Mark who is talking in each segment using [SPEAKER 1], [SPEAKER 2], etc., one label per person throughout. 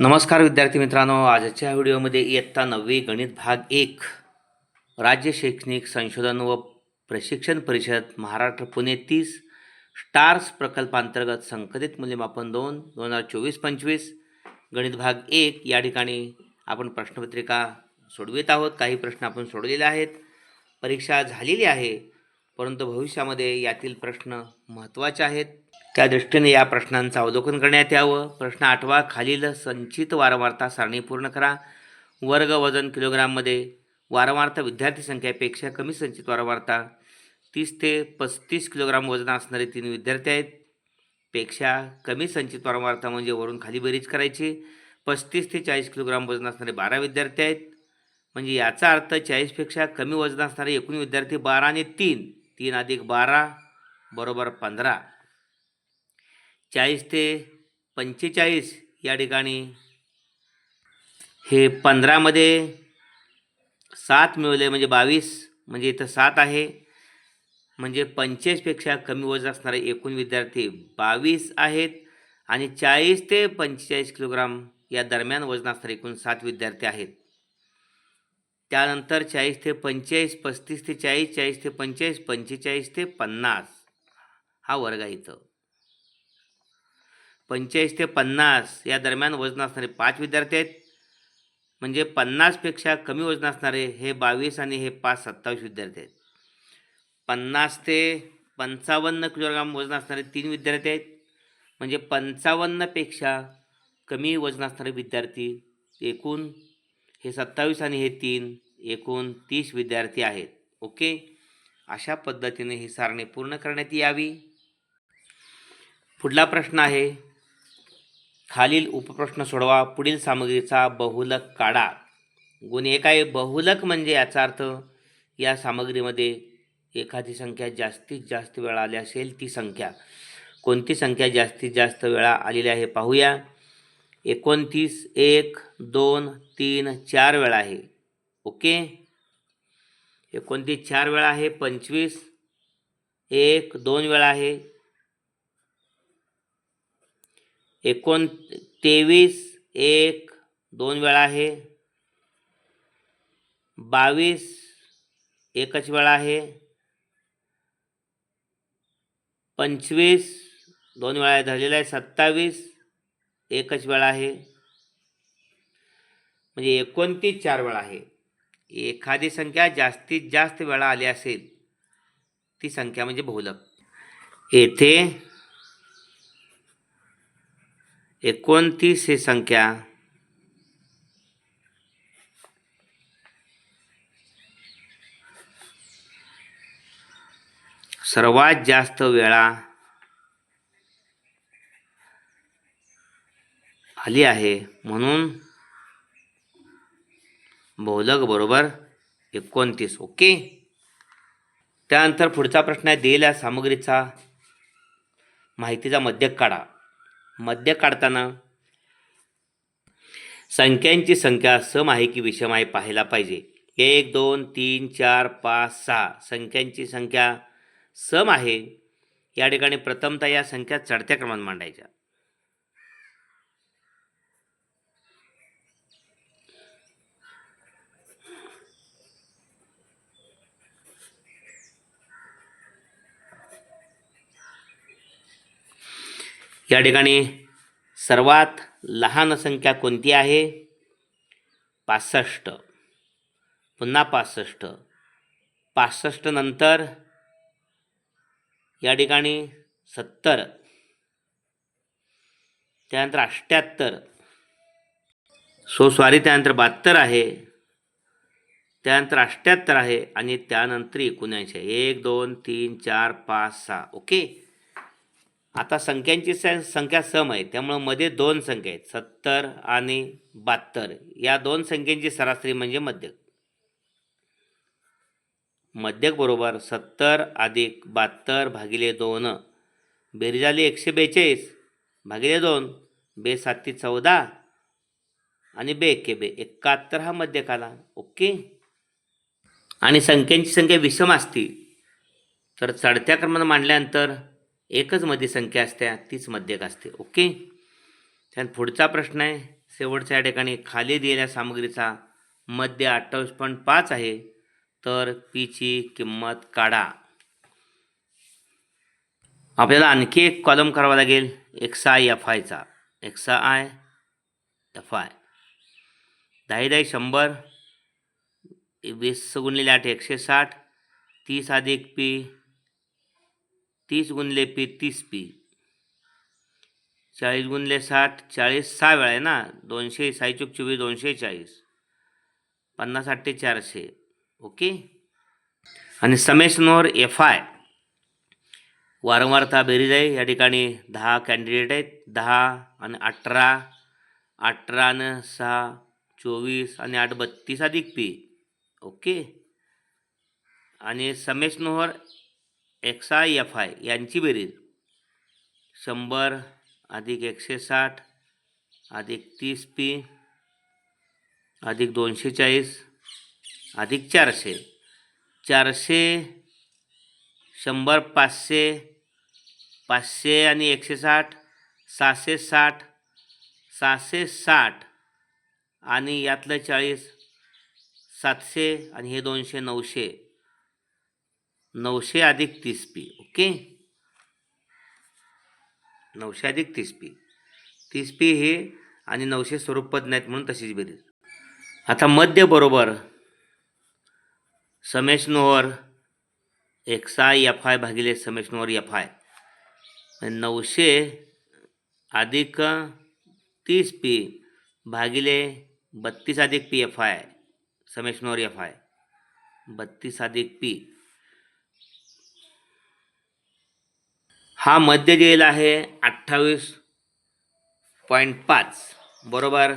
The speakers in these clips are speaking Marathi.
[SPEAKER 1] नमस्कार विद्यार्थी मित्रांनो आजच्या व्हिडिओमध्ये इयत्ता नववी गणित भाग एक राज्य शैक्षणिक संशोधन व प्रशिक्षण परिषद महाराष्ट्र पुणे तीस स्टार्स प्रकल्पांतर्गत संकलित मूल्यमापन दोन दोन हजार चोवीस पंचवीस गणित भाग एक या ठिकाणी आपण प्रश्नपत्रिका सोडवित आहोत. काही प्रश्न आपण सोडवलेले आहेत. परीक्षा झालेली आहे परंतु भविष्यामध्ये यातील प्रश्न महत्त्वाचे आहेत. त्या दृष्टीने या प्रश्नांचं अवलोकन करण्यात यावं. प्रश्न आठवा खालील संचित वारंवारता सारणी पूर्ण करा. वर्ग वजन किलोग्राममध्ये वारंवारता विद्यार्थी संख्येपेक्षा कमी संचित वारंवारता तीस ते पस्तीस किलोग्राम वजन असणारे तीन विद्यार्थी आहेत. पेक्षा कमी संचित वारंवारता म्हणजे वरून खाली बेरीज करायची. पस्तीस ते चाळीस किलोग्राम वजन असणारे बारा विद्यार्थी आहेत. म्हणजे याचा अर्थ चाळीसपेक्षा कमी वजन असणारे एकूण विद्यार्थी बारा आणि तीन. तीन अधिक बारा बरोबर पंधरा. चाळीस ते पंचेचाळीस या ठिकाणी. हे पंधरामध्ये सात मिळवले म्हणजे बावीस म्हणजे इथं सात आहे. म्हणजे पंचेचाळीसपेक्षा कमी वजन असणारे एकूण विद्यार्थी बावीस आहेत. आणि चाळीस ते पंचेचाळीस किलोग्राम या दरम्यान वजन असणारे एकूण सात विद्यार्थी आहेत. त्यानंतर चाळीस ते पंचेचाळीस पस्तीस ते चाळीस चाळीस ते पंचेचाळीस पंचेचाळीस ते पन्नास हा वर्ग आहे इथं. पंचेचाळीस ते पन्नास या दरम्यान वजन असणारे पाच विद्यार्थी आहेत. म्हणजे पन्नासपेक्षा कमी वजन असणारे हे बावीस आणि हे पाच सत्तावीस विद्यार्थी आहेत. पन्नास ते पंचावन्न किलोग्राम वजन असणारे तीन विद्यार्थी आहेत. म्हणजे पंचावन्नपेक्षा कमी वजन असणारे विद्यार्थी एकूण हे सत्तावीस आणि हे तीन एकूण तीस विद्यार्थी आहेत. ओके? अशा पद्धतीने ही सारणी पूर्ण करण्यात यावी. पुढला प्रश्न आहे खालील उपप्रश्न सोडवा. पुढील सामग्रीचा बहुलक काढा. गुण एक आहे. बहुलक म्हणजे याचा अर्थ या सामग्रीमध्ये एखादी संख्या जास्तीत जास्त वेळा आली असेल ती संख्या. कोणती संख्या जास्तीत जास्त वेळा आलेली आहे पाहूया. एकोणतीस एक दोन तीन चार वेळा आहे. ओके? एकोणतीस चार वेळा आहे. पंचवीस एक दोन वेळा आहे. एकोण तेवीस एक दोन वेळा आहे. बावीस एकच वेळा आहे. पंचवीस दोन वेळा धरलेला आहे सत्तावीस एकच वेळा आहे. म्हणजे एकोणतीस चार वेळा आहे. एखादी संख्या जास्तीत जास्त वेळा आली असेल ती संख्या म्हणजे बहुलक. येथे एकोणतीस ही संख्या. सर्वात जास्त वेळा आली आहे म्हणून बहुलक बरोबर एकोणतीस. ओके? त्यानंतर पुढचा प्रश्न आहे दिलेल्या सामग्रीचा माहितीचा मध्यक काढा. मध्य काढताना संख्यांची संख्या सम आहे की विषम आहे पाहायला पाहिजे. एक दोन तीन चार पाच सहा. संख्यांची संख्या सम आहे या ठिकाणी प्रथमतः या संख्या चढत्या क्रमांक मांडायच्या. या ठिकाणी सर्वात लहान संख्या कोणती आहे? पासष्ट. पुन्हा पासष्ट. पासष्ट नंतर या ठिकाणी सत्तर. त्यानंतर अठ्ठ्याहत्तर. सो सॉरी त्यानंतर बहात्तर आहे. त्यानंतर अठ्ठ्याहत्तर आहे आणि त्यानंतर एकोणऐंशी एक दोन तीन चार पाच सहा. ओके? आता संख्यांची स संख्या सम आहे त्यामुळं मध्ये दोन संख्या आहेत सत्तर आणि बहात्तर या दोन संख्यांची सरासरी म्हणजे मध्यक. मध्यक बरोबर सत्तर अधिक बहात्तर भागिले दोन. बेरीज झाली एकशे बेचाळीस भागिले दोन. बे साती चौदा आणि बे एके बे. एकाहत्तर हा मध्यक आला. ओके? आणि संख्यांची संख्या विषम असती तर चढत्या क्रमानं मांडल्यानंतर एकच मध्ये संख्या असते तीच मध्यक असते. ओके? त्यानंतर पुढचा प्रश्न आहे. शेवटच्या या ठिकाणी खाली दिलेल्या सामग्रीचा मध्य अठ्ठावीस पॉईंट पाच आहे. तर पीची किंमत काढा. आपल्याला आणखी एक कॉलम करावा लागेल. एक्सा आय एफ आयचा एक्सा आय एफ आय. दहा दहा शंभर वीस गुणलेले आठ एकशे साठ. तीस अधिक पी तीस गुणले पी तीस पी. चाळीस गुणले साठ चाळीस सहा वेळा आहे ना? दोनशे साईचूक चोवीस दोनशे चाळीस. पन्नास आठे चारशे. ओके? आणि समेशनवर एफ आय. वारंवारता बेरीज आहे या ठिकाणी दहा कॅन्डिडेट आहेत. दहा आणि अठरा. अठरा आणि सहा चोवीस आणि आठ बत्तीस अधिक पी. ओके? आणि summation over X I F I यांची बेरीज. शंभर अधिक एकशे साठ अधिक तीस पी अधिक दोनशे चाळीस अधिक चारशे. चारशे शंभर पाचशे पाचशे आणि एकशे साठ सहाशे साठ सहाशे साठ आणि यातलं चाळीस सातशे आणि हे दोनशे नऊशे. नऊशे अधिक तीस पी ओके? नऊशे अधिक तीस पी. तीस पी हे आणि नऊशे स्वरूपद नाहीत म्हणून तशीच बेरीज. आता मध्य बरोबर summation over X I F I भागिले समेशनोवर एफ आय नऊशे अधिक तीस पी भागिले बत्तीस अधिक P F I summation over F I बत्तीस अधिक पी. हा मध्य जेल आहे अठ्ठावीस पॉईंट पाच. बरोबर?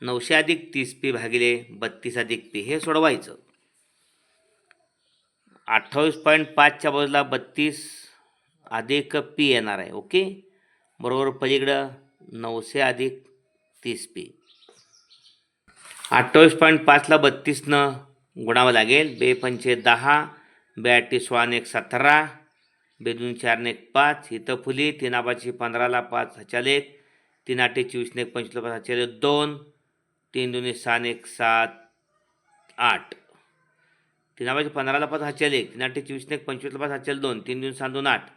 [SPEAKER 1] नऊशे अधिक तीस पी भागिले बत्तीस अधिक पी. हे सोडवायचं. अठ्ठावीस पॉईंट पाचच्या बाजूला बत्तीस अधिक पी येणार आहे. ओके? बरोबर पलीकडं नऊशे अधिक तीस पी. अठ्ठावीस पॉईंट पाचला बत्तीसनं गुणावं लागेल. बे पंचे दहा बे वान एक सतरा. बेदून चारने एक पाच इथं फुली तीन आबाची पंधराला पाच हचाल एक तीन आठे चोवीसने एक पंचवीसला पाच हचाल एक दोन तीन दोन्ही सहा एक सात आठ. तीन आबाची पंधराला पाच हचाल एक तीन आठे चोवीसने एक पंचवीसला पाच हचाल दोन तीन दोन सहा दोन आठ.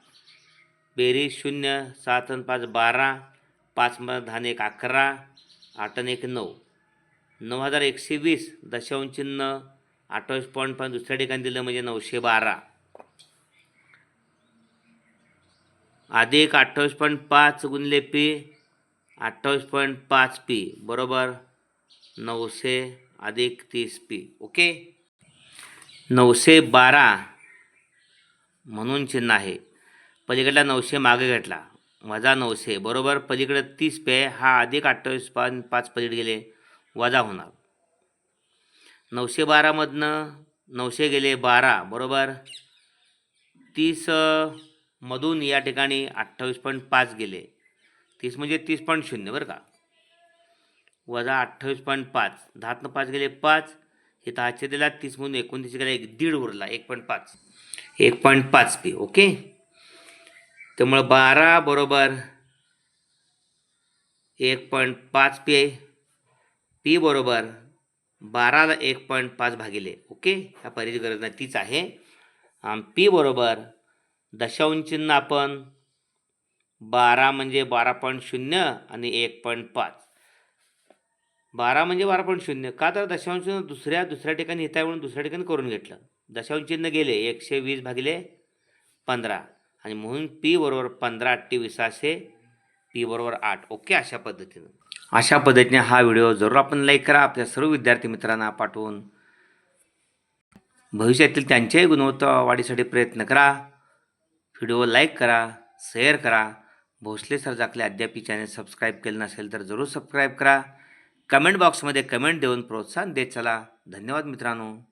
[SPEAKER 1] बेरीज शून्य सात आणि पाच बारा. पाच मध्ये दहा एक अकरा. आठ आणि एक नऊ. नऊ हजार एकशे वीस दशांश चिन्ह अठ्ठावीस पॉईंट पण दुसऱ्या ठिकाणी दिलं म्हणजे नऊशे बारा. अधिक अठ्ठावीस पॉईंट पाच गुणले पी अठ्ठावीस पॉईंट पाच पी बरोबर नऊशे अधिक तीस पी ओके नऊशे बारा म्हणून चिन्ह आहे. पलीकडला नऊशे मागे घेतला. वजा नऊशे बरोबर? पलीकडे तीस पे हा अधिक अठ्ठावीस पॉईंट पाच पलीकडे गेले. वजा होणार. नऊशे बारामधनं नऊशे गेले बारा बरोबर? तीस मधून या ठिकाणी अठ्ठावीस पॉईंट पाच गेले. तीस म्हणजे तीस पॉईंट शून्य बरं का? वजा अठ्ठावीस पॉईंट पाच. दहातनं पाच गेले पाच. हे दहाचे दिला तीस म्हणून एकोणतीस गेला एक दीड उरला एक पॉईंट पाच. एक पॉईंट पाच पी ओके? त्यामुळं बारा बरोबर एक पॉईंट पाच पी पी बरोबर बाराला एक पॉईंट पाच भागिले ओके? ह्या परीची गरज नाही तीच आहे. पी बरोबर दशांश आपण बारा म्हणजे बारा पॉईंट शून्य आणि एक पॉईंट पाच. बारा म्हणजे बारा पॉईंट शून्य. का तर दशांश दुसऱ्या दुसऱ्या ठिकाणी येत आहे म्हणून दुसऱ्या ठिकाणी करून घेतलं. दशांश गेले एकशे वीस भागिले पंधरा. आणि म्हणून पी बरोबर पंधरा अठ्ठेवीसाशे पी बरोबर आठ. ओके अशा पद्धतीनं. अशा पद्धतीने हा व्हिडिओ जरूर आपण लाईक करा. आपल्या सर्व विद्यार्थी मित्रांना पाठवून. भविष्यातील त्यांच्याही गुणवत्ता वाढीसाठी प्रयत्न करा. व्हिडिओ लाईक करा शेअर करा. भोसले सर जाकले अद्याप चॅनल सबस्क्राईब केलं नसेल तर जरूर सबस्क्राईब करा. कमेंट बॉक्समध्ये कमेंट देऊन प्रोत्साहन देत चला. धन्यवाद मित्रांनो.